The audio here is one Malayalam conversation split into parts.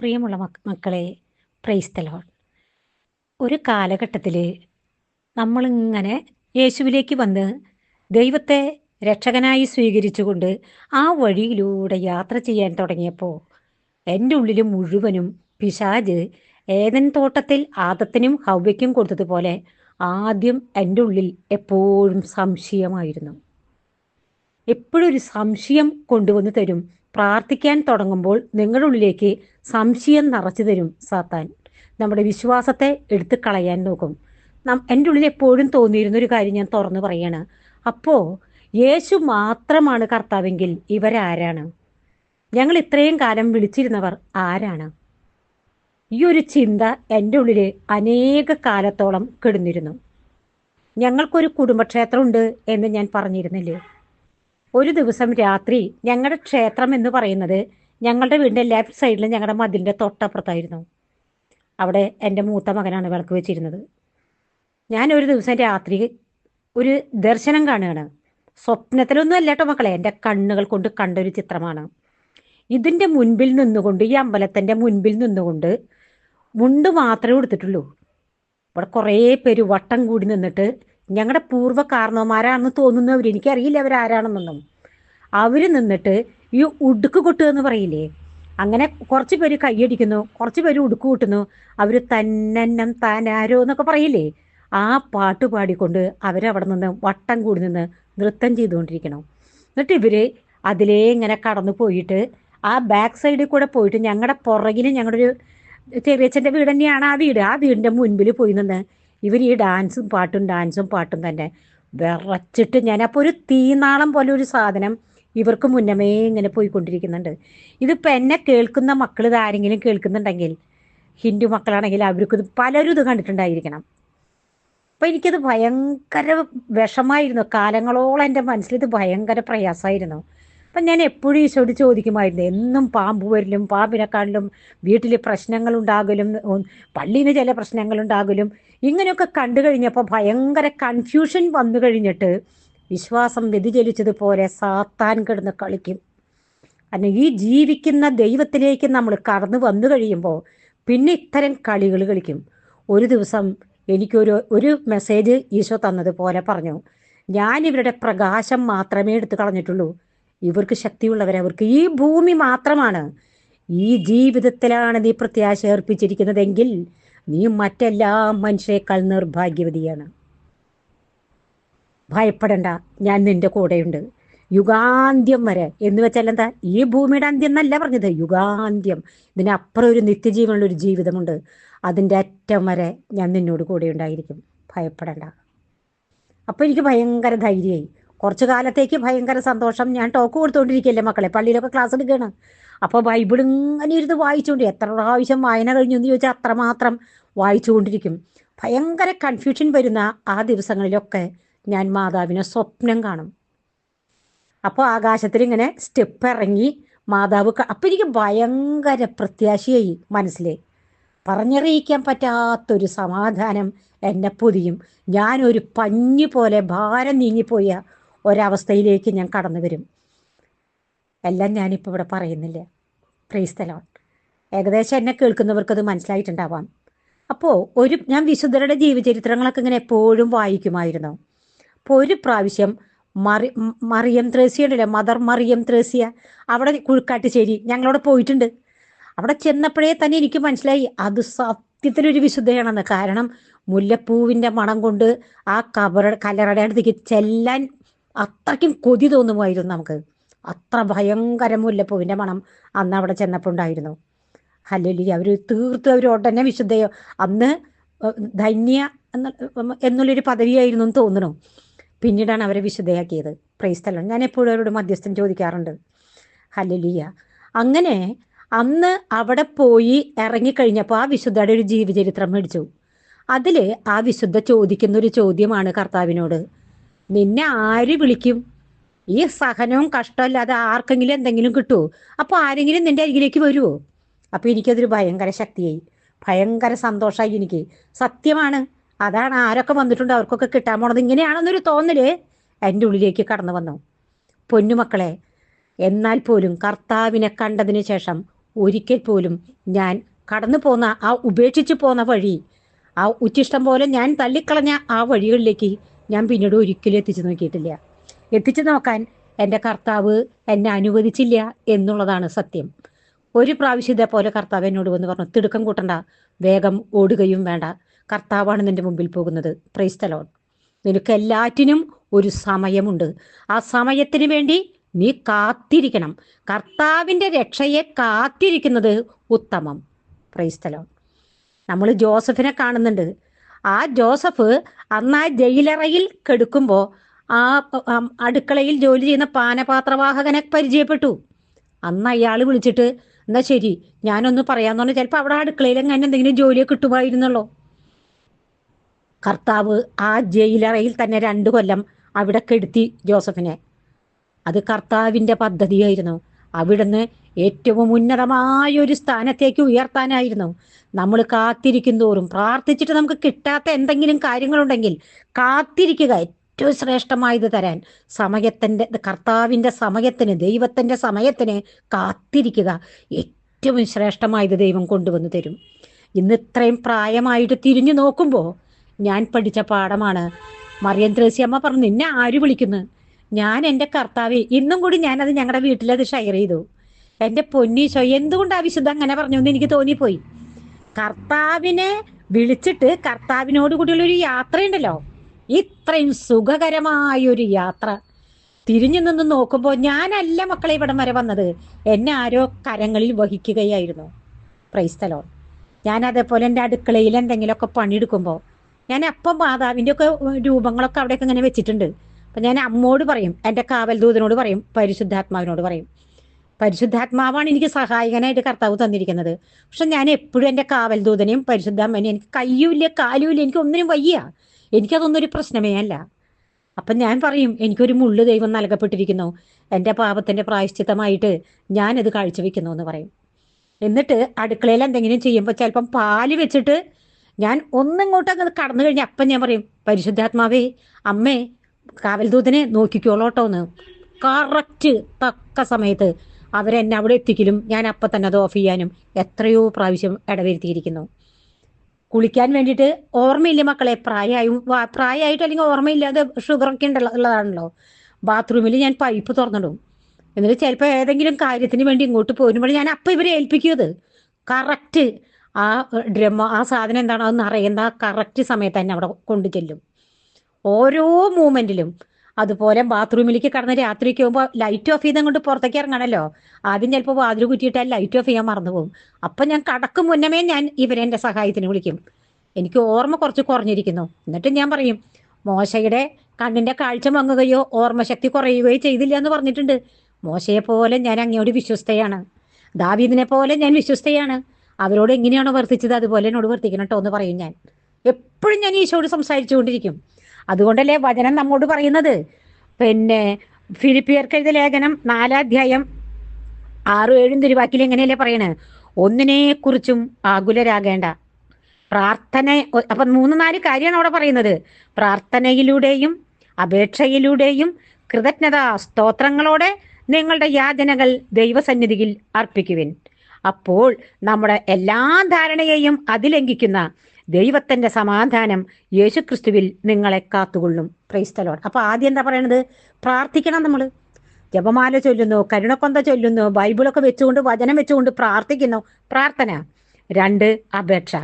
പ്രിയമുള്ള മക് മക്കളെ പ്രൈസ്തലോൺ ഒരു കാലഘട്ടത്തിൽ നമ്മളിങ്ങനെ യേശുവിലേക്ക് വന്ന് ദൈവത്തെ രക്ഷകനായി സ്വീകരിച്ചുകൊണ്ട് ആ വഴിയിലൂടെ യാത്ര ചെയ്യാൻ തുടങ്ങിയപ്പോൾ എന്റെ ഉള്ളിൽ മുഴുവനും പിശാജ് ഏതൻ തോട്ടത്തിൽ ആദത്തിനും ഹവ്യയ്ക്കും കൊടുത്തതുപോലെ ആദ്യം എന്റെ ഉള്ളിൽ എപ്പോഴും സംശയമായിരുന്നു. എപ്പോഴും ഒരു സംശയം കൊണ്ടുവന്ന് തരും പ്രാർത്ഥിക്കാൻ തുടങ്ങുമ്പോൾ നിങ്ങളുടെ ഉള്ളിലേക്ക് സംശയം നിറച്ചു തരും സാത്താൻ. നമ്മുടെ വിശ്വാസത്തെ എടുത്തു കളയാൻ നോക്കും. എന്റെ ഉള്ളിൽ എപ്പോഴും തോന്നിയിരുന്ന ഒരു കാര്യം ഞാൻ തുറന്നു പറയാണ്. അപ്പോൾ യേശു മാത്രമാണ് കർത്താവെങ്കിൽ ഇവരാരാണ്? ഞങ്ങൾ ഇത്രയും കാലം വിളിച്ചിരുന്നവർ ആരാണ്? ഈ ഒരു ചിന്ത എന്റെ ഉള്ളിൽ അനേക കാലത്തോളം കിടന്നിരുന്നു. ഞങ്ങൾക്കൊരു കുടുംബക്ഷേത്രമുണ്ട് എന്ന് ഞാൻ പറഞ്ഞിരുന്നില്ലേ? ഒരു ദിവസം രാത്രി ഞങ്ങളുടെ ക്ഷേത്രം എന്ന് പറയുന്നത് ഞങ്ങളുടെ വീടിന്റെ ലെഫ്റ്റ് സൈഡിൽ ഞങ്ങളുടെ മതിലിന്റെ തൊട്ടപ്പുറത്തായിരുന്നു. അവിടെ എന്റെ മൂത്ത മകനാണ് വിളക്ക് വെച്ചിരുന്നത്. ഞാൻ ഒരു ദിവസം രാത്രി ഒരു ദർശനം കാണുകയാണ്. സ്വപ്നത്തിലൊന്നും അല്ല കേട്ടോ മക്കളെ എന്റെ കണ്ണുകൾ കൊണ്ട് കണ്ട ഒരു ചിത്രമാണ്. ഇതിന്റെ മുൻപിൽ നിന്നുകൊണ്ട് ഈ അമ്പലത്തിന്റെ മുൻപിൽ നിന്നുകൊണ്ട് മുണ്ട് മാത്രമേ എടുത്തിട്ടുള്ളൂ ഇവിടെ കുറേ പേര് വട്ടം കൂടി നിന്നിട്ട് ഞങ്ങളുടെ പൂർവ കാരണവന്മാരാണെന്ന് തോന്നുന്നവർ എനിക്കറിയില്ല അവരാരാണെന്നൊന്നും. അവർ നിന്നിട്ട് ഈ ഉടുക്ക് കൊട്ടുക എന്ന് പറയില്ലേ? അങ്ങനെ കുറച്ച് പേര് കൈയടിക്കുന്നു കുറച്ച് പേര് ഉടുക്ക് കൂട്ടുന്നു. അവർ തന്നെന്നം താനാരോ എന്നൊക്കെ പറയില്ലേ? ആ പാട്ട് പാടിക്കൊണ്ട് അവരവിടെ നിന്ന് വട്ടം കൂടി നിന്ന് നൃത്തം ചെയ്തുകൊണ്ടിരിക്കണം. എന്നിട്ട് ഇവർ അതിലേ ഇങ്ങനെ കടന്നു പോയിട്ട് ആ ബാക്ക് സൈഡിൽ കൂടെ പോയിട്ട് ഞങ്ങളുടെ പുറകിൽ ഞങ്ങളുടെ ഒരു ചെറിയച്ഛന്റെ വീട് തന്നെയാണ് ആ വീട്. ആ വീടിന്റെ മുൻപിൽ പോയി നിന്ന് ഇവർ ഈ ഡാൻസും പാട്ടും ഡാൻസും പാട്ടും തന്നെ വിറച്ചിട്ട് ഞാൻ അപ്പോൾ ഒരു തീനാളം പോലെ ഒരു സാധനം ഇവർക്ക് മുന്നമേ ഇങ്ങനെ പോയിക്കൊണ്ടിരിക്കുന്നുണ്ട്. ഇതിപ്പോൾ എന്നെ കേൾക്കുന്ന മക്കൾ ഇത് ആരെങ്കിലും കേൾക്കുന്നുണ്ടെങ്കിൽ ഹിന്ദു മക്കളാണെങ്കിൽ അവർക്ക് പലരും ഇത് കണ്ടിട്ടുണ്ടായിരിക്കണം. അപ്പം എനിക്കത് ഭയങ്കര വിഷമായിരുന്നു. കാലങ്ങളോളം എന്റെ മനസ്സിൽ ഇത് ഭയങ്കര പ്രയാസമായിരുന്നു. അപ്പം ഞാൻ എപ്പോഴും ഈശോട് ചോദിക്കുമായിരുന്നു എന്നും പാമ്പ് വരലും പാമ്പിനെക്കാളിലും വീട്ടിൽ പ്രശ്നങ്ങളുണ്ടാകലും പള്ളിയിൽ ചില പ്രശ്നങ്ങളുണ്ടാകലും ഇങ്ങനെയൊക്കെ കണ്ടു കഴിഞ്ഞപ്പോൾ ഭയങ്കര കൺഫ്യൂഷൻ വന്നു കഴിഞ്ഞിട്ട് വിശ്വാസം വ്യതിചലിച്ചതുപോലെ സാത്താൻ കിടന്ന് കളിക്കും. അന്നെ ഈ ജീവിക്കുന്ന ദൈവത്തിലേക്ക് നമ്മൾ കടന്നു വന്നു കഴിയുമ്പോൾ പിന്നെ ഇത്തരം കളികൾ കളിക്കും. ഒരു ദിവസം എനിക്കൊരു ഒരു മെസ്സേജ് ഈശോ തന്നതുപോലെ പറഞ്ഞു. ഞാൻ ഇവരുടെ പ്രകാശം മാത്രമേ എടുത്തു കളഞ്ഞിട്ടുള്ളൂ. ഇവർക്ക് ശക്തിയുള്ളവരെ അവർക്ക് ഈ ഭൂമി മാത്രമാണ്. ഈ ജീവിതത്തിലാണ് നീ പ്രത്യാശ ഏർപ്പിച്ചിരിക്കുന്നതെങ്കിൽ നീ മറ്റെല്ലാ മനുഷ്യരെക്കാൾ നിർഭാഗ്യവതിയാണ്. ഭയപ്പെടണ്ട. ഞാൻ നിന്റെ കൂടെയുണ്ട്. യുഗാന്ത്യം വരെ. എന്ന് വെച്ചാൽ എന്താ? ഈ ഭൂമിയുടെ അന്ത്യം എന്നല്ല പറഞ്ഞത്. യുഗാന്ത്യം. ഇതിനപ്പുറം ഒരു നിത്യജീവനുള്ള ഒരു ജീവിതമുണ്ട്. അതിന്റെ അറ്റം വരെ ഞാൻ നിന്നോട് കൂടെ ഉണ്ടായിരിക്കും ഭയപ്പെടണ്ട. അപ്പോൾ എനിക്ക് ഭയങ്കര ധൈര്യമായി. കുറച്ച് കാലത്തേക്ക് ഭയങ്കര സന്തോഷം. ഞാൻ ടോക്ക് കൊടുത്തുകൊണ്ടിരിക്കുകയല്ലേ മക്കളെ? പള്ളിയിലൊക്കെ ക്ലാസ് എടുക്കുകയാണ് അപ്പോൾ ബൈബിൾ ഇങ്ങനെ ഇരുന്ന് വായിച്ചുകൊണ്ട് എത്ര പ്രാവശ്യം വായന കഴിഞ്ഞു എന്ന് ചോദിച്ചാൽ അത്രമാത്രം വായിച്ചുകൊണ്ടിരിക്കും. ഭയങ്കര കൺഫ്യൂഷൻ വരുന്ന ആ ദിവസങ്ങളിലൊക്കെ ഞാൻ മാതാവിനെ സ്വപ്നം കാണും. അപ്പോൾ ആകാശത്തിൽ ഇങ്ങനെ സ്റ്റെപ്പ് ഇറങ്ങി മാതാവ് അപ്പം എനിക്ക് ഭയങ്കര പ്രത്യാശയായി മനസ്സിൽ പറഞ്ഞറിയിക്കാൻ പറ്റാത്തൊരു സമാധാനം എന്നെ പൊതിയും. ഞാനൊരു പഞ്ഞു പോലെ ഭാരം നീങ്ങിപ്പോയ ഒരവസ്ഥയിലേക്ക് ഞാൻ കടന്നു വരും. എല്ലാം ഞാനിപ്പോൾ ഇവിടെ പറയുന്നില്ല. ക്രൈസ്തലോൺ ഏകദേശം എന്നെ കേൾക്കുന്നവർക്കത് മനസ്സിലായിട്ടുണ്ടാവാം. അപ്പോൾ ഒരു ഞാൻ വിശുദ്ധരുടെ ജീവചരിത്രങ്ങളൊക്കെ ഇങ്ങനെ എപ്പോഴും വായിക്കുമായിരുന്നു. അപ്പോൾ ഒരു പ്രാവശ്യം മറി മറിയം ത്രേസ്യ ഉണ്ടല്ലോ മദർ മറിയം ത്രേസ്യ. അവിടെ കുഴുക്കാട്ടുശ്ശേരി ഞങ്ങളവിടെ പോയിട്ടുണ്ട്. അവിടെ ചെന്നപ്പോഴേ തന്നെ എനിക്ക് മനസ്സിലായി അത് സത്യത്തിലൊരു വിശുദ്ധയാണെന്ന്. കാരണം മുല്ലപ്പൂവിന്റെ മണം കൊണ്ട് ആ കബറ കല്ലറയുടെ അടുത്തേക്ക് ചെല്ലാൻ അത്രയ്ക്കും കൊതി തോന്നുമായിരുന്നു നമുക്ക്. അത്ര ഭയങ്കര മുല്ലപ്പൂവിന്റെ മണം അന്ന് അവിടെ ചെന്നപ്പോൾ ഉണ്ടായിരുന്നു. ഹല്ലലി അവർ തീർത്തും അവർ ഉടനെ വിശുദ്ധയോ. അന്ന് ധന്യ എന്ന എന്നുള്ളൊരു പദവിയായിരുന്നു എന്ന് തോന്നുന്നു. പിന്നീടാണ് അവരെ വിശുദ്ധയാക്കിയത് പ്രൈസ്തലം ഞാൻ എപ്പോഴും അവരോട് മധ്യസ്ഥം ചോദിക്കാറുണ്ട്. ഹലലിയ അങ്ങനെ അന്ന് അവിടെ പോയി ഇറങ്ങിക്കഴിഞ്ഞപ്പോൾ ആ വിശുദ്ധയുടെ ഒരു ജീവചരിത്രം മേടിച്ചു. അതിൽ ആ വിശുദ്ധ ചോദിക്കുന്ന ഒരു ചോദ്യമാണ് കർത്താവിനോട്. നിന്നെ ആര് വിളിക്കും? ഈ സഹനവും കഷ്ടമല്ലാതെ ആർക്കെങ്കിലും എന്തെങ്കിലും കിട്ടുമോ അപ്പോൾ ആരെങ്കിലും നിന്റെ അരികിലേക്ക് വരുമോ അപ്പോൾ എനിക്കതൊരു ഭയങ്കര ശക്തിയായി. ഭയങ്കര സന്തോഷമായി എനിക്ക്. സത്യമാണ്. അതാണ് ആരൊക്കെ വന്നിട്ടുണ്ട് അവർക്കൊക്കെ കിട്ടാൻ പോണത്. ഇങ്ങനെയാണെന്നൊരു തോന്നൽ എന്റെ ഉള്ളിലേക്ക് കടന്നു വന്നു. പൊന്നുമക്കളെ എന്നാൽ പോലും കർത്താവിനെ കണ്ടതിന് ശേഷം ഒരിക്കൽ പോലും ഞാൻ കടന്നു പോന്ന ആ ഉപേക്ഷിച്ചു പോന്ന വഴി ആ ഉച്ചിഷ്ടം പോലെ ഞാൻ തള്ളിക്കളഞ്ഞ ആ വഴികളിലേക്ക് ഞാൻ പിന്നീട് ഒരിക്കലും എത്തിച്ചു നോക്കിയിട്ടില്ല. എത്തിച്ചു നോക്കാൻ എന്റെ കർത്താവ് എന്നെ അനുവദിച്ചില്ല എന്നുള്ളതാണ് സത്യം. ഒരു പ്രാവശ്യം ഇതേപോലെ കർത്താവ് എന്നോട് വന്ന് പറഞ്ഞു തിടുക്കം കൂട്ടണ്ട വേഗം ഓടുകയും വേണ്ട. കർത്താവാണ് നിന്റെ മുമ്പിൽ പോകുന്നത്. പ്രൈസ്തലോൺ നിനക്ക് എല്ലാറ്റിനും ഒരു സമയമുണ്ട്. ആ സമയത്തിന് വേണ്ടി നീ കാത്തിരിക്കണം. കർത്താവിന്റെ രക്ഷയെ കാത്തിരിക്കുന്നത് ഉത്തമം. പ്രൈസ്തലോൺ നമ്മൾ ജോസഫിനെ കാണുന്നുണ്ട്. ആ ജോസഫ് അന്ന് ആ ജയിലറയിൽ കെടുക്കുമ്പോൾ ആ അടുക്കളയിൽ ജോലി ചെയ്യുന്ന പാനപാത്രവാഹകനെ പരിചയപ്പെട്ടു. അന്ന് അയാൾ വിളിച്ചിട്ട് എന്നാ ശരി ഞാനൊന്ന് പറയാന്ന് പറഞ്ഞാൽ ചിലപ്പോൾ അവിടെ അടുക്കളയിൽ എങ്ങനെ എന്തെങ്കിലും ജോലിയെ കിട്ടുമായിരുന്നല്ലോ. കർത്താവ് ആ ജയിലറയിൽ തന്നെ രണ്ടു കൊല്ലം അവിടെ കെടുത്തി ജോസഫിനെ. അത് കർത്താവിന്റെ പദ്ധതിയായിരുന്നു. അവിടുന്ന് ഏറ്റവും ഉന്നതമായ ഒരു സ്ഥാനത്തേക്ക് ഉയർത്താനായിരുന്നു. നമ്മൾ കാത്തിരിക്കും തോറും പ്രാർത്ഥിച്ചിട്ട് നമുക്ക് കിട്ടാത്ത എന്തെങ്കിലും കാര്യങ്ങളുണ്ടെങ്കിൽ കാത്തിരിക്കുക. ഏറ്റവും ശ്രേഷ്ഠമായത് തരാൻ സമയത്തിന്റെ കർത്താവിന്റെ സമയത്തിന് ദൈവത്തിന്റെ സമയത്തിന് കാത്തിരിക്കുക. ഏറ്റവും ശ്രേഷ്ഠമായത് ദൈവം കൊണ്ടുവന്ന് തരും. ഇന്ന് ഇത്രയും പ്രായമായിട്ട് തിരിഞ്ഞു നോക്കുമ്പോൾ ഞാൻ പഠിച്ച പാഠമാണ്. മറിയം ത്രേസ്യമ്മ പറഞ്ഞു നിന്നെ ആര് വിളിക്കുന്നു? ഞാൻ എന്റെ കർത്താവെ ഇന്നും കൂടി ഞാൻ അത് ഞങ്ങളുടെ വീട്ടിലത് ഷെയർ ചെയ്തു. എന്റെ പൊന്നീശോ എന്തുകൊണ്ട് ആ വിശുദ്ധ അങ്ങനെ പറഞ്ഞു എന്ന് എനിക്ക് തോന്നിപ്പോയി. കർത്താവിനെ വിളിച്ചിട്ട് കർത്താവിനോട് കൂടിയുള്ള ഒരു യാത്രയുണ്ടല്ലോ. ഇത്രയും സുഖകരമായ ഒരു യാത്ര. തിരിഞ്ഞു നിന്ന് നോക്കുമ്പോൾ ഞാനല്ല മക്കളെ ഇവിടം വരെ വന്നത്. എന്നെ ആരോ കരങ്ങളിൽ വഹിക്കുകയായിരുന്നു. പ്രൈസ്തലോ ഞാൻ അതേപോലെ എന്റെ അടുക്കളയിൽ എന്തെങ്കിലുമൊക്കെ പണിയെടുക്കുമ്പോൾ ഞാൻ അപ്പം മാതാവിന്റെ ഒക്കെ രൂപങ്ങളൊക്കെ അവിടെയൊക്കെ ഇങ്ങനെ വെച്ചിട്ടുണ്ട്. അപ്പം ഞാൻ അമ്മോട് പറയും എന്റെ കാവൽ ദൂതനോട് പറയും പരിശുദ്ധാത്മാവിനോട് പറയും. പരിശുദ്ധാത്മാവാണ് എനിക്ക് സഹായകനായിട്ട് കർത്താവ് തന്നിരിക്കുന്നത്. പക്ഷെ ഞാൻ എപ്പോഴും എന്റെ കാവൽ ദൂതനെയും പരിശുദ്ധാത്മാവിനെയും എനിക്ക് കയ്യുമില്ല കാലുമില്ല എനിക്ക് ഒന്നിനും വയ്യ. എനിക്കതൊന്നും ഒരു പ്രശ്നമേ അല്ല. അപ്പം ഞാൻ പറയും എനിക്കൊരു മുള്ളു ദൈവം നൽകപ്പെട്ടിരിക്കുന്നു. എന്റെ പാപത്തിന്റെ പ്രായശ്ചിത്തമായിട്ട് ഞാനത് കാഴ്ചവെക്കുന്നു എന്ന് പറയും. എന്നിട്ട് അടുക്കളയിൽ എന്തെങ്കിലും ചെയ്യുമ്പോൾ ചിലപ്പം പാൽ വെച്ചിട്ട് ഞാൻ ഒന്നിങ്ങോട്ട് അങ്ങ് കടന്നു കഴിഞ്ഞാൽ അപ്പം ഞാൻ പറയും പരിശുദ്ധാത്മാവേ അമ്മേ കാവൽദൂതനെ നോക്കിക്കോളോട്ടോ എന്ന് കറക്റ്റ് തക്ക സമയത്ത് അവരെന്നെ അവിടെ എത്തിക്കലും ഞാൻ അപ്പം തന്നെ അത് ഓഫ് ചെയ്യാനും എത്രയോ പ്രാവശ്യം ഇടവരുത്തിയിരിക്കുന്നു. കുളിക്കാൻ വേണ്ടിയിട്ട് ഓർമ്മയില്ല മക്കളെ പ്രായമായും പ്രായമായിട്ട് അല്ലെങ്കിൽ ഓർമ്മയില്ലാതെ ഷുഗറൊക്കെ ഉണ്ടല്ലോ ഉള്ളതാണല്ലോ. ബാത്റൂമിൽ ഞാൻ പൈപ്പ് തുറന്നിടും. എന്നിട്ട് ചിലപ്പോൾ ഏതെങ്കിലും കാര്യത്തിന് വേണ്ടി ഇങ്ങോട്ട് പോരുമ്പോൾ ഞാൻ അപ്പം ഇവരെ ഏൽപ്പിക്കുന്നത് കറക്റ്റ് ആ ഡ്രമ്മ ആ സാധനം എന്താണോ? അത് നിറയുന്ന ആ കറക്റ്റ് സമയത്ത് തന്നെ അവിടെ കൊണ്ടു ചെല്ലും. ഓരോ മൂമെന്റിലും അതുപോലെ ബാത്റൂമിലേക്ക് കടന്ന് രാത്രിക്ക് പോകുമ്പോൾ ലൈറ്റ് ഓഫ് ചെയ്ത് അങ്ങോട്ട് പുറത്തേക്ക് ഇറങ്ങണമല്ലോ ആദ്യം ചിലപ്പോൾ വാതിൽ കുറ്റിയിട്ടാൽ ലൈറ്റ് ഓഫ് ചെയ്യാൻ മറന്നു പോകും. അപ്പം ഞാൻ കടക്കും മുന്നമേ ഞാൻ ഇവരെ എന്റെ സഹായത്തിന് വിളിക്കും. എനിക്ക് ഓർമ്മ കുറച്ച് കുറഞ്ഞിരിക്കുന്നു. എന്നിട്ട് ഞാൻ പറയും മോശയുടെ കണ്ണിന്റെ കാഴ്ച മങ്ങുകയോ ഓർമ്മശക്തി കുറയുകയോ ചെയ്തില്ല എന്ന് പറഞ്ഞിട്ടുണ്ട്. മോശയെ പോലെ ഞാൻ അങ്ങയോട് വിശ്വസ്തയാണ്. ദാവീദിനെ പോലെ ഞാൻ വിശ്വസ്തയാണ്. അവരോട് എങ്ങനെയാണോ വർത്തിച്ചത് അതുപോലെ എന്നോട് വർത്തിക്കണം കേട്ടോ എന്ന് പറയും ഞാൻ. എപ്പോഴും ഞാൻ ഈശോട് സംസാരിച്ചുകൊണ്ടിരിക്കും. അതുകൊണ്ടല്ലേ വചനം നമ്മോട് പറയുന്നത്? പിന്നെ ഫിലിപ്പിയർക്കെഴുത ലേഖനം നാലാധ്യായം ആറും ഏഴും തിരുവാക്കിൽ എങ്ങനെയല്ലേ പറയണേ? ഒന്നിനെ കുറിച്ചും ആകുലരാകേണ്ട. പ്രാർത്ഥന അപ്പൊ മൂന്ന് നാല് കാര്യമാണ് അവിടെ പറയുന്നത്. പ്രാർത്ഥനയിലൂടെയും അപേക്ഷയിലൂടെയും കൃതജ്ഞതാ സ്തോത്രങ്ങളോടെ നിങ്ങളുടെ യാചനകൾ ദൈവസന്നിധിയിൽ അർപ്പിക്കുവിൻ. അപ്പോൾ നമ്മുടെ എല്ലാ ധാരണയെയും അതിലംഘിക്കുന്ന ദൈവത്തിന്റെ സമാധാനം യേശുക്രിസ്തുവിൽ നിങ്ങളെ കാത്തുകൊള്ളും. ക്രൈസ്തലോൺ അപ്പൊ ആദ്യം എന്താ പറയണത്? പ്രാർത്ഥിക്കണം നമ്മൾ. ജപമാല ചൊല്ലുന്നു കരുണക്കൊന്ത ചൊല്ലുന്നു ബൈബിളൊക്കെ വെച്ചുകൊണ്ട് വചനം വെച്ചുകൊണ്ട് പ്രാർത്ഥിക്കുന്നു. പ്രാർത്ഥന. രണ്ട് അപേക്ഷ.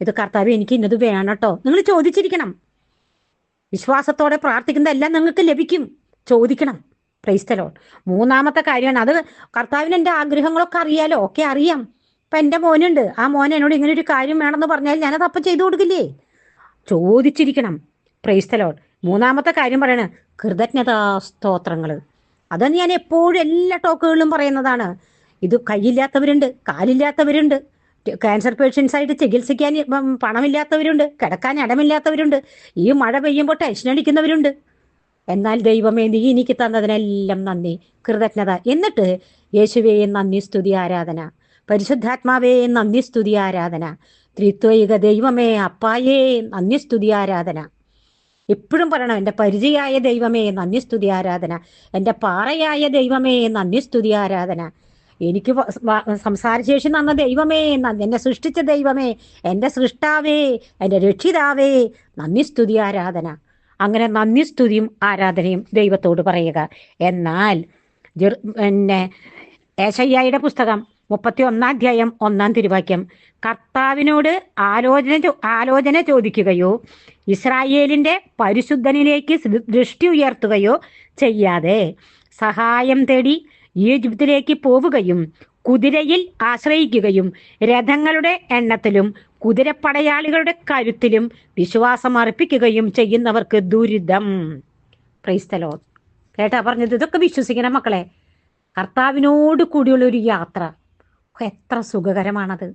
ഇത് കർത്താവ് എനിക്ക് ഇന്നത് വേണം കേട്ടോ. നിങ്ങൾ ചോദിച്ചിരിക്കണം. വിശ്വാസത്തോടെ പ്രാർത്ഥിക്കുന്നതെല്ലാം നിങ്ങൾക്ക് ലഭിക്കും. ചോദിക്കണം. ക്രൈസ്തലോൺ മൂന്നാമത്തെ കാര്യമാണ്. അത് കർത്താവിന് എന്റെ ആഗ്രഹങ്ങളൊക്കെ അറിയാലോ? ഒക്കെ അറിയാം. ഇപ്പം എന്റെ മോനുണ്ട്. ആ മോൻ എന്നോട് ഇങ്ങനെ ഒരു കാര്യം വേണമെന്ന് പറഞ്ഞാൽ ഞാനത് അപ്പം ചെയ്തു കൊടുക്കില്ലേ? ചോദിച്ചിരിക്കണം. പ്രൈസ്തലോൺ മൂന്നാമത്തെ കാര്യം പറയണ. കൃതജ്ഞതാ സ്തോത്രങ്ങൾ അതാണ് ഞാൻ എപ്പോഴും എല്ലാ ടോക്കുകളിലും പറയുന്നതാണ്. ഇത് കൈയില്ലാത്തവരുണ്ട് കാലില്ലാത്തവരുണ്ട് ക്യാൻസർ പേഷ്യൻസ് ആയിട്ട് ചികിത്സിക്കാൻ പണമില്ലാത്തവരുണ്ട് കിടക്കാൻ ഇടമില്ലാത്തവരുണ്ട് ഈ മഴ പെയ്യുമ്പോൾ ടെൻഷൻ അടിക്കുന്നവരുണ്ട്. എന്നാൽ ദൈവമേ നീ എനിക്ക് തന്നതിനെല്ലാം നന്ദി കൃതജ്ഞത. എന്നിട്ട് യേശുവേ നന്ദി സ്തുതി ആരാധന. പരിശുദ്ധാത്മാവേ നന്ദി സ്തുതി ആരാധന. ത്രിത്വൈക ദൈവമേ അപ്പായേ നന്ദി സ്തുതി ആരാധന. എപ്പോഴും പറയണം എന്റെ പരിചയായ ദൈവമേ നന്ദി സ്തുതി ആരാധന. എന്റെ പാറയായ ദൈവമേ നന്ദി സ്തുതി ആരാധന. എനിക്ക് സംസാരശേഷി തന്ന ദൈവമേ എന്നെ സൃഷ്ടിച്ച ദൈവമേ എന്റെ സൃഷ്ടാവേ എന്റെ രക്ഷിതാവേ നന്ദി സ്തുതി ആരാധന. അങ്ങനെ നന്ദി സ്തുതിയും ആരാധനയും ദൈവത്തോട് പറയുക. എന്നാൽ പിന്നെ ഏശയ്യായുടെ പുസ്തകം മുപ്പത്തി ഒന്നാം അധ്യായം ഒന്നാം തിരുവാക്യം. കർത്താവിനോട് ആലോചന ആലോചന ചോദിക്കുകയോ ഇസ്രായേലിന്റെ പരിശുദ്ധനിലേക്ക് ദൃഷ്ടി ഉയർത്തുകയോ ചെയ്യാതെ സഹായം തേടി ഈജിപ്തിലേക്ക് പോവുകയും കുതിരയിൽ ആശ്രയിക്കുകയും രഥങ്ങളുടെ എണ്ണത്തിലും കുതിരപ്പടയാളികളുടെ കരുത്തിലും വിശ്വാസം അർപ്പിക്കുകയും ചെയ്യുന്നവർക്ക് ദുരിതം. ക്രൈസ്തലോ കേട്ടാ പറഞ്ഞത്? ഇതൊക്കെ വിശ്വസിക്കണം മക്കളെ. കർത്താവിനോട് കൂടിയുള്ള ഒരു യാത്ര. എത്ര സുഖകരമാണത്.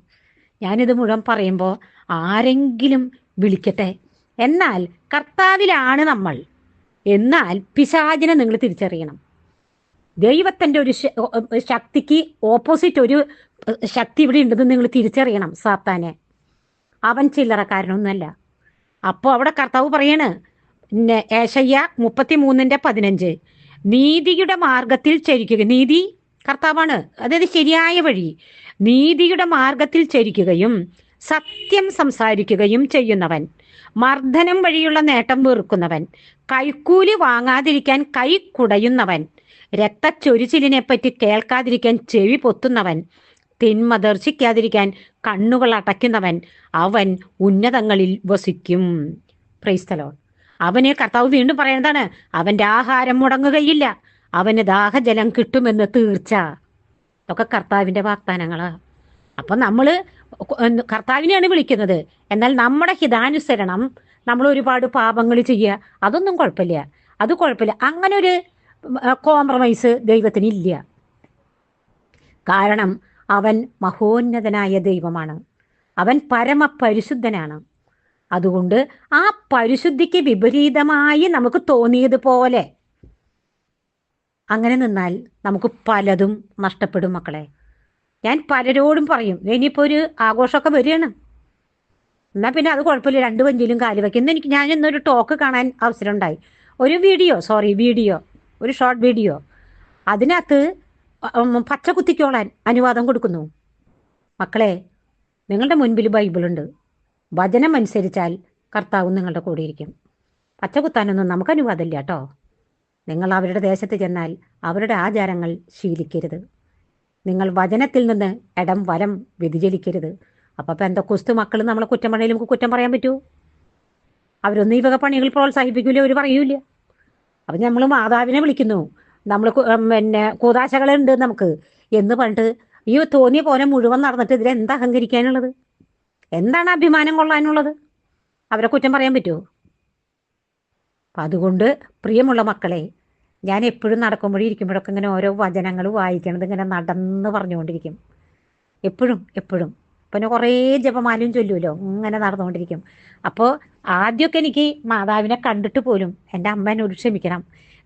ഞാനിത് മുഴുവൻ പറയുമ്പോൾ ആരെങ്കിലും വിളിക്കട്ടെ. എന്നാൽ കർത്താവിലാണ് നമ്മൾ. എന്നാൽ പിശാചിനെ നിങ്ങൾ തിരിച്ചറിയണം. ദൈവത്തിന്റെ ഒരു ശക്തിക്ക് ഓപ്പോസിറ്റ് ഒരു ശക്തി ഇവിടെ ഉണ്ടെന്ന് നിങ്ങൾ തിരിച്ചറിയണം സാത്താനെ. അവൻ ചില്ലറക്കാരനൊന്നുമല്ല. അപ്പോൾ അവിടെ കർത്താവ് പറയാണ് ഏഷയ്യ മുപ്പത്തി മൂന്നിന്റെ പതിനഞ്ച്. നീതിയുടെ മാർഗത്തിൽ ചരിക്കുക നീതി കർത്താവാണ്. അതായത് ശരിയായ വഴി. നീതിയുടെ മാർഗത്തിൽ ചരിക്കുകയും സത്യം സംസാരിക്കുകയും ചെയ്യുന്നവൻ. മർദ്ദനം വഴിയുള്ള നേട്ടം വെറുക്കുന്നവൻ. കൈക്കൂലി വാങ്ങാതിരിക്കാൻ കൈ കുടയുന്നവൻ. രക്തച്ചൊരിച്ചിലിനെ പറ്റി കേൾക്കാതിരിക്കാൻ ചെവി പൊത്തുന്നവൻ തിന്മ ദർശിക്കാതിരിക്കാൻ കണ്ണുകൾ അടയ്ക്കുന്നവൻ അവൻ ഉന്നതങ്ങളിൽ വസിക്കും. പ്രൈസ്തലോ അവനെ കർത്താവ് വീണ്ടും പറയുന്നതാണ് അവന്റെ ആഹാരം മുടങ്ങുകയില്ല. അവന് ദാഹജലം കിട്ടുമെന്ന് തീർച്ച. ഇതൊക്കെ കർത്താവിന്റെ വാഗ്ദാനങ്ങളാ. അപ്പം നമ്മൾ കർത്താവിനെയാണ് വിളിക്കുന്നത്. എന്നാൽ നമ്മുടെ ഹിതാനുസരണം നമ്മൾ ഒരുപാട് പാപങ്ങൾ ചെയ്യുക അതൊന്നും കുഴപ്പമില്ല. അത് കുഴപ്പമില്ല. അങ്ങനെ ഒരു കോംപ്രമൈസ് ദൈവത്തിനില്ല. കാരണം അവൻ മഹോന്നതനായ ദൈവമാണ്. അവൻ പരമപരിശുദ്ധനാണ്. അതുകൊണ്ട് ആ പരിശുദ്ധിക്ക് വിപരീതമായി നമുക്ക് തോന്നിയതുപോലെ അങ്ങനെ നിന്നാൽ നമുക്ക് പലതും നഷ്ടപ്പെടും മക്കളെ. ഞാൻ പലരോടും പറയും ഇനിയിപ്പോൾ ഒരു ആഘോഷമൊക്കെ വരികയാണ്. എന്നാൽ പിന്നെ അത് കുഴപ്പമില്ല. രണ്ട് വഞ്ചിയിലും കാൽ വയ്ക്കും. എനിക്ക് ഞാൻ ഇന്നൊരു ടോക്ക് കാണാൻ അവസരം ഉണ്ടായി. ഒരു വീഡിയോ സോറി വീഡിയോ. ഒരു ഷോർട്ട് വീഡിയോ അതിനകത്ത് പച്ച കുത്തിക്കോളാൻ അനുവാദം കൊടുക്കുന്നു. മക്കളെ നിങ്ങളുടെ മുൻപിൽ ബൈബിളുണ്ട് വചനം അനുസരിച്ചാൽ കർത്താവ് നിങ്ങളുടെ കൂടെ ഇരിക്കും പച്ച കുത്താനൊന്നും നമുക്ക് അനുവാദമില്ല കേട്ടോ. നിങ്ങൾ അവരുടെ ദേശത്ത് ചെന്നാൽ അവരുടെ ആചാരങ്ങൾ ശീലിക്കരുത്. നിങ്ങൾ വചനത്തിൽ നിന്ന് ഇടം വരം വ്യതിചലിക്കരുത്. അപ്പം കുസ്തു മക്കൾ നമ്മളെ കുറ്റം നമുക്ക് കുറ്റം പറയാൻ പറ്റുമോ അവരൊന്നും ഈ വക പണികൾ പ്രോത്സാഹിപ്പിക്കൂല അവർ പറയൂല അപ്പം നമ്മൾ മാതാവിനെ വിളിക്കുന്നു. നമ്മൾ പിന്നെ കൂതാശകളുണ്ട് നമുക്ക്. എന്ന് പറഞ്ഞിട്ട് ഈ തോന്നിയ പോലെ മുഴുവൻ നടന്നിട്ട് ഇതിൽ എന്താ അഹങ്കരിക്കാനുള്ളത്? എന്താണ് അഭിമാനം കൊള്ളാനുള്ളത്? അവരെ കുറ്റം പറയാൻ പറ്റുമോ അപ്പം അതുകൊണ്ട് പ്രിയമുള്ള മക്കളെ ഞാൻ എപ്പോഴും നടക്കുമ്പോഴും ഇരിക്കുമ്പോഴൊക്കെ ഇങ്ങനെ ഓരോ വചനങ്ങൾ വായിക്കണത് ഇങ്ങനെ നടന്ന് പറഞ്ഞുകൊണ്ടിരിക്കും. എപ്പോഴും എപ്പോഴും. പിന്നെ കുറേ ജപമാലയും ചൊല്ലുമല്ലോ ഇങ്ങനെ നടന്നുകൊണ്ടിരിക്കും. അപ്പോൾ ആദ്യമൊക്കെ എനിക്ക് മാതാവിനെ കണ്ടിട്ട് പോലും എന്റെ അമ്മ എന്നോട് ക്ഷമിക്കണം.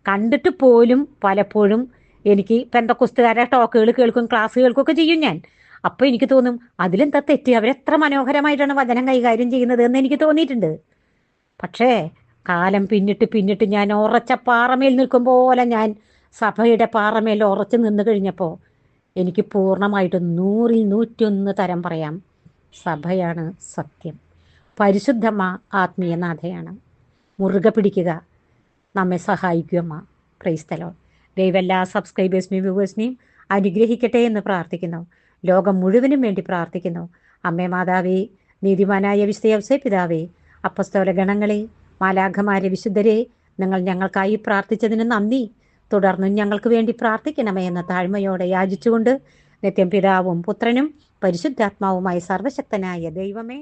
കണ്ടിട്ട് പോലും പലപ്പോഴും എനിക്ക് പെന്തക്കുസ്തുകാരെ ടോക്കുകൾ കേൾക്കും ക്ലാസ് കേൾക്കുകയൊക്കെ ചെയ്യും ഞാൻ. അപ്പോൾ എനിക്ക് തോന്നും അതിലെന്താ തെറ്റ്? അവരെത്ര മനോഹരമായിട്ടാണ് വചനം കൈകാര്യം ചെയ്യുന്നത് എന്ന് എനിക്ക് തോന്നിയിട്ടുണ്ട്. പക്ഷേ കാലം പിന്നിട്ട് പിന്നിട്ട് ഞാൻ ഉറച്ച പാറമേൽ നിൽക്കും പോലെ ഞാൻ സഭയുടെ പാറമേൽ ഉറച്ചു നിന്ന് കഴിഞ്ഞപ്പോൾ എനിക്ക് പൂർണമായിട്ടും നൂറിൽ നൂറ്റൊന്ന് തരം പറയാം. സഭയാണ് സത്യം. പരിശുദ്ധമ്മ ആത്മീയനാഥയാണ് മുറുകെ പിടിക്കുക. നമ്മെ സഹായിക്കുമമ്മ അമ്മ. ദൈവം എല്ലാ സബ്സ്ക്രൈബേഴ്സിനെയും വ്യൂവേഴ്സിനെയും അനുഗ്രഹിക്കട്ടെ എന്ന് പ്രാർത്ഥിക്കുന്നു. ലോകം മുഴുവനും വേണ്ടി പ്രാർത്ഥിക്കുന്നു. അമ്മേ മാതാവേ നീതിമാനായ വിശുദ്ധ പിതാവേ അപ്പസ്തോല ഗണങ്ങളെ മാലാഖമാരെ വിശുദ്ധരെ നിങ്ങൾ ഞങ്ങൾക്കായി പ്രാർത്ഥിച്ചതിന് നന്ദി. തുടർന്നും ഞങ്ങൾക്ക് വേണ്ടി പ്രാർത്ഥിക്കണമേ എന്ന താഴ്മയോടെ യാചിച്ചുകൊണ്ട് നിത്യം പിതാവും പുത്രനും പരിശുദ്ധാത്മാവുമായി സർവശക്തനായ ദൈവമേ